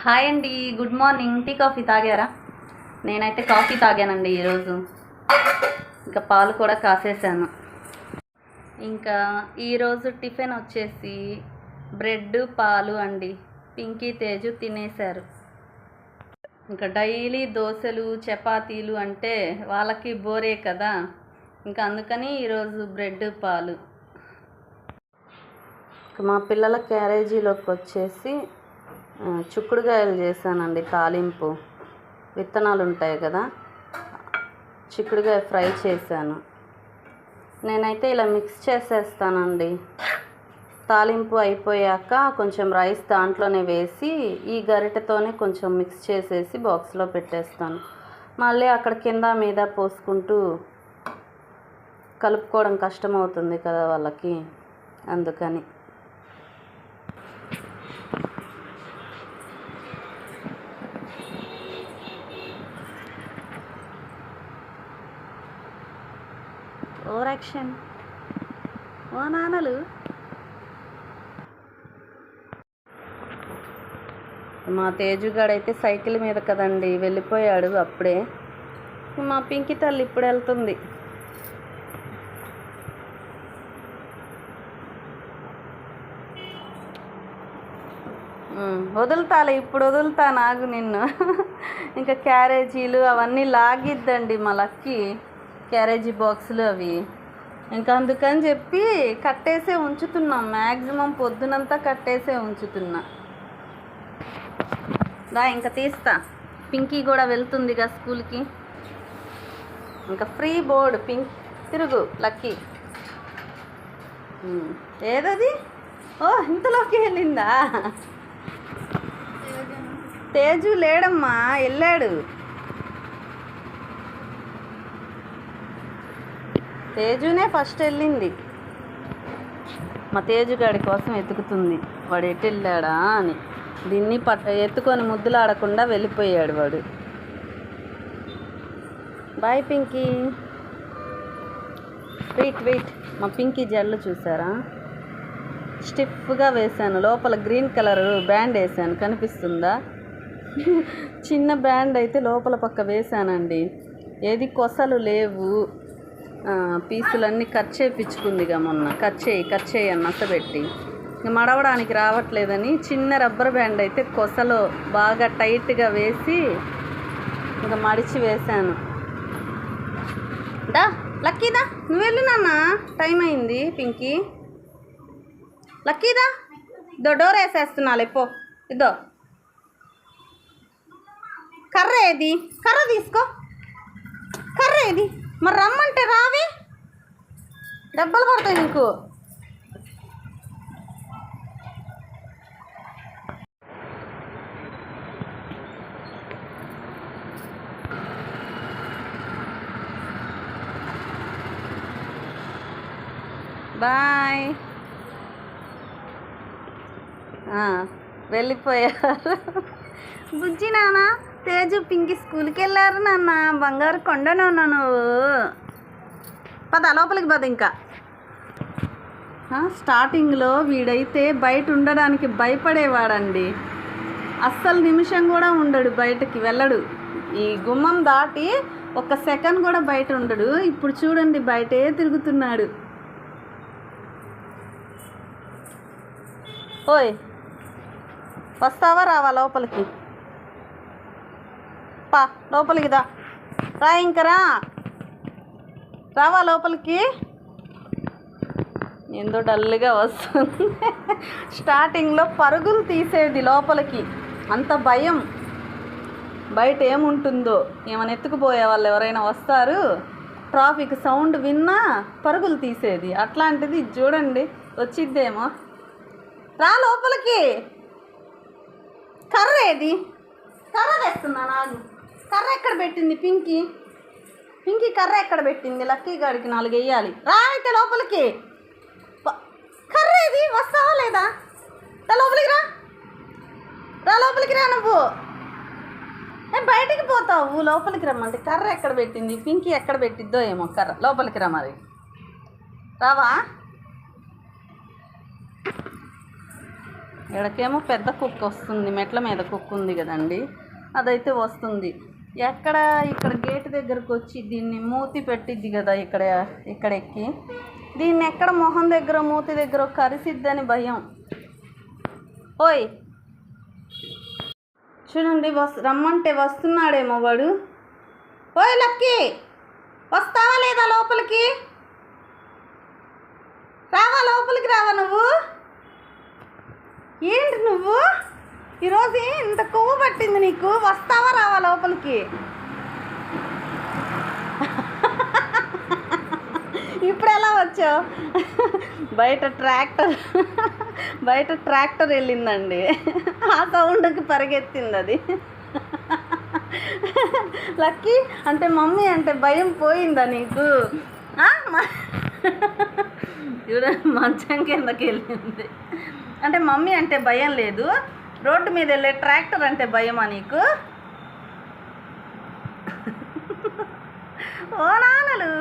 Hi అండి good morning. Tea coffee తాగారా? నేనైతే కాఫీ తాగానండి ఈరోజు. ఇంకా పాలు కూడా కాసేసాను. ఇంకా ఈరోజు టిఫిన్ వచ్చేసి బ్రెడ్ పాలు అండి. పింకీ తేజు తినేశారు. ఇంకా డైలీ దోశలు చపాతీలు అంటే వాళ్ళకి బోరే కదా. ఇంకా అందుకని ఈరోజు బ్రెడ్ పాలు. మా పిల్లల క్యారేజీలోకి వచ్చేసి చిక్కుడుగాయలు చేశానండి తాలింపు. విత్తనాలు ఉంటాయి కదా చిక్కుడుగాయ ఫ్రై చేశాను. నేనైతే ఇలా మిక్స్ చేసేస్తానండి. తాలింపు అయిపోయాక కొంచెం రైస్ దాంట్లోనే వేసి ఈ గరిటెతోనే కొంచెం మిక్స్ చేసేసి బాక్స్లో పెట్టేస్తాను. మళ్ళీ అక్కడ కింద మీద పోసుకుంటూ కలుపుకోవడం కష్టమవుతుంది కదా వాళ్ళకి అందుకని. ఓవర్ ఓ నాన్నలు. మా తేజుగాడైతే సైకిల్ మీద కదండి వెళ్ళిపోయాడు అప్పుడే. మా పింకి తల్లి ఇప్పుడు వెళ్తుంది. వదులుతాలే ఇప్పుడు వదులుతా నాగు నిన్ను. ఇంకా క్యారేజీలు అవన్నీ లాగిద్దండి మా లక్కి. క్యారేజీ బాక్సులు అవి. ఇంకా అందుకని చెప్పి కట్టేసే ఉంచుతున్నాం. మ్యాక్సిమం పొద్దునంతా కట్టేసే ఉంచుతున్నా. దా ఇంకా తీస్తా. పింకీ కూడా వెళ్తుంది కదా స్కూల్కి. ఇంకా ఫ్రీ బోర్డు పింక్ తిరుగు లక్కీ. ఏదది? ఓ ఇంతలోకి వెళ్ళిందా? తేజు లేడమ్మా వెళ్ళాడు. తేజునే ఫస్ట్ వెళ్ళింది. మా తేజుగాడి కోసం ఎతుకుతుంది. వాడు ఎటు వెళ్ళాడా అని. దీన్ని పట్ట ఎత్తుకొని ముద్దులాడకుండా వెళ్ళిపోయాడు వాడు. బాయ్ పింకీ వెయిట్ వెయిట్ మా పింకీ జల్లు చూసారా? స్టిఫ్గా వేసాను లోపల గ్రీన్ కలర్ బ్యాండ్ వేసాను కనిపిస్తుందా? చిన్న బ్యాండ్ అయితే లోపల పక్క వేసానండి ఏది కొసలు లేవు. పీసులన్నీ కట్ చేయించుకుందిగా మొన్న. కట్ చేయి కట్ చేయి అని మడవడానికి రావట్లేదని చిన్న రబ్బర్ బ్యాండ్ అయితే కొసలో బాగా టైట్గా వేసి ఇంకా మడిచి వేశాను. దా లక్కీదా నువ్వు వెళ్ళినానా టైం అయింది పింకీ. లక్కీదా ఇదో డోర్ వేసేస్తున్నా పో. ఇదో. కర్ర ఏది? కర్ర తీసుకో. కర్ర ఏది? మరి రమ్మ దెబ్బలు పడతాయి నీకు. బాయ్. వెళ్ళిపోయారు. బుజ్జి నాన్న తేజు పింకి స్కూల్కి వెళ్ళారు నాన్న. బంగారు కొండను నువ్వు. పద లోపలికి పద ఇంకా. స్టార్టింగ్లో వీడైతే బయట ఉండడానికి భయపడేవాడండి. అస్సలు నిమిషం కూడా ఉండడు బయటకి వెళ్ళడు. ఈ గుమ్మం దాటి ఒక సెకండ్ కూడా బయట ఉండడు. ఇప్పుడు చూడండి బయటే తిరుగుతున్నాడు. ఓయ్ వస్తావా రావా లోపలికి? పా లోపలికి దా. రా ఇంకరా రావా లోపలికి? ఏందో డల్గా వస్తుంది. స్టార్టింగ్లో పరుగులు తీసేది లోపలికి. అంత భయం. బయట ఏముంటుందో? ఏమైనా ఎత్తుకుపోయే వాళ్ళు ఎవరైనా వస్తారు? ట్రాఫిక్ సౌండ్ విన్నా పరుగులు తీసేది. అట్లాంటిది చూడండి వచ్చిద్దేమో. రా లోపలికి! కర్ర ఏది? కర్ర తెస్తున్నా నాకు కర్ర ఎక్కడ పెట్టింది పింకీ? పింకీ కర్ర ఎక్కడ పెట్టింది? లక్కీ గాడికి నాలుగు వేయాలి రా అయితే లోపలికి! కర్ర ఇది వస్తావా లేదా? రా లోపలికి రా. రా లోపలికి రా నువ్వు. బయటికి పోతావు లోపలికి రమ్మంటే కర్ర ఎక్కడ పెట్టింది? పింకీ ఎక్కడ పెట్టిద్దో ఏమో కర్ర. లోపలికి రా మరి. రావా? ఇక్కడికేమో పెద్ద కుక్క వస్తుంది. మెట్ల మీద కుక్క ఉంది కదండి. అదైతే వస్తుంది. ఎక్కడ? ఇక్కడ గేట్ దగ్గరకు వచ్చి దీన్ని మూతి పెట్టిద్ది కదా ఇక్కడ ఇక్కడ ఎక్కి. దీన్ని ఎక్కడ మొహం దగ్గర మూతి దగ్గర కరిసిద్దని భయం. ఓయ్. చూడండి వస్ రమ్మంటే వస్తున్నాడేమో వాడు. ఓయ్ లక్కీ వస్తావా లేదా లోపలికి? రావా లోపలికి రావా నువ్వు? ఏంటి నువ్వు? ఈరోజు ఇంత కొవ్వు పట్టింది నీకు? వస్తావా రావా లోపలికి? ఇప్పుడు ఎలా వచ్చావు? బయట ట్రాక్టర్ బయట ట్రాక్టర్ వెళ్ళిందండి. ఆ సౌండ్కి పరిగెత్తింది అది. లక్కీ అంటే మమ్మీ అంటే భయం పోయిందా నీకు? ఆ? చూడ మంచం కిందకి వెళ్ళింది. అంటే మమ్మీ అంటే భయం లేదు. రోడ్డు మీద వెళ్ళే ట్రాక్టర్ అంటే భయమా నీకు? ఓ నాన్నలు!